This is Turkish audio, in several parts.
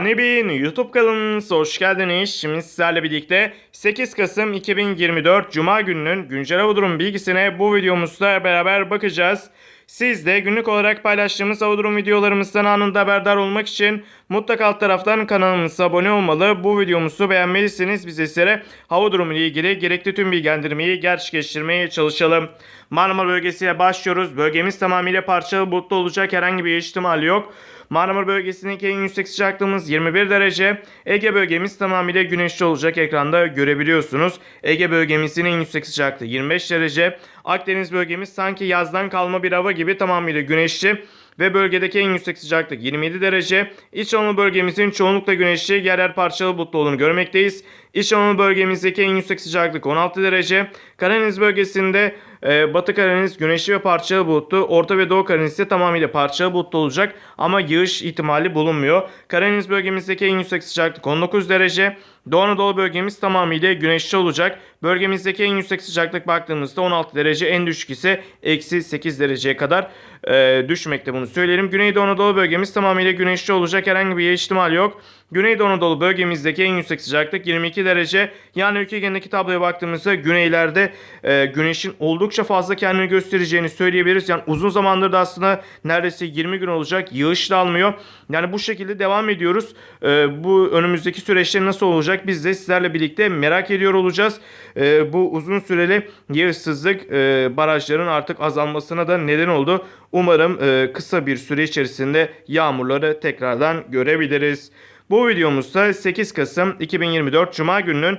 Anibin YouTube kanalınıza hoş geldiniz. Şimdi sizlerle birlikte 8 Kasım 2024 Cuma gününün güncel hava durum bilgisine bu videomuzda beraber bakacağız. Siz de günlük olarak paylaştığımız hava durum videolarımızdan anında haberdar olmak için mutlaka alt taraftan kanalımıza abone olmalı. Bu videomuzu beğenmelisiniz. Biz sizlere hava durumu ile ilgili gerekli tüm bilgilendirmeyi gerçekleştirmeye çalışalım. Marmara bölgesiyle başlıyoruz. Bölgemiz tamamıyla parçalı bulutlu olacak. Herhangi bir ihtimal yok. Marmara bölgesindeki en yüksek sıcaklığımız 21 derece. Ege bölgemiz tamamıyla güneşli olacak ekranda görebiliyorsunuz. Ege bölgemizin en yüksek sıcaklığı 25 derece. Akdeniz bölgemiz sanki yazdan kalma bir hava gibi tamamıyla güneşli ve bölgedeki en yüksek sıcaklık 27 derece. İç Anadolu bölgemizin çoğunlukla güneşli, yer yer parçalı bulutlu olduğunu görmekteyiz. İç Anadolu bölgemizdeki en yüksek sıcaklık 16 derece. Karadeniz bölgesinde e, Batı Karadeniz güneşli ve parçalı bulutlu. Orta ve Doğu Karadeniz ise tamamıyla parçalı bulutlu olacak ama yağış ihtimali bulunmuyor. Karadeniz bölgemizdeki en yüksek sıcaklık 19 derece. Doğu Anadolu bölgemiz tamamıyla güneşli olacak. Bölgemizdeki en yüksek sıcaklık baktığımızda 16 derece, en düşük ise eksi 8 dereceye kadar e, düşmekte bunu söyleyelim. Güneydoğu Anadolu bölgemiz tamamıyla güneşli olacak. Herhangi bir yağış ihtimali yok. Güneydoğu Anadolu bölgemizdeki en yüksek sıcaklık 22 derece. Yani ülke genelindeki tabloya baktığımızda güneylerde e, güneşin oldukça fazla kendini göstereceğini söyleyebiliriz. Yani uzun zamandır da aslında neredeyse 20 gün olacak. Yağış da almıyor. Yani bu şekilde devam ediyoruz. E, bu önümüzdeki süreçte nasıl olacak biz de sizlerle birlikte merak ediyor olacağız. E, bu uzun süreli yağışsızlık e, barajların artık azalmasına da neden oldu. Umarım e, kısa bir süre içerisinde yağmurları tekrardan görebiliriz. Bu videomuzda 8 Kasım 2024 Cuma gününün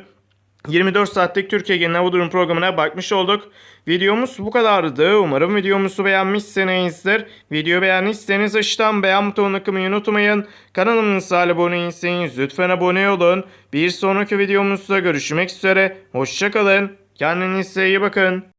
24 saatlik Türkiye Genel Hava Durum programına bakmış olduk. Videomuz bu kadardı. Umarım videomuzu beğenmişsinizdir. Video beğendiyseniz aşağıdan beğen butonuna kılmayı unutmayın. Kanalımıza abone değilseniz lütfen abone olun. Bir sonraki videomuzda görüşmek üzere. Hoşçakalın. Kendinize iyi bakın.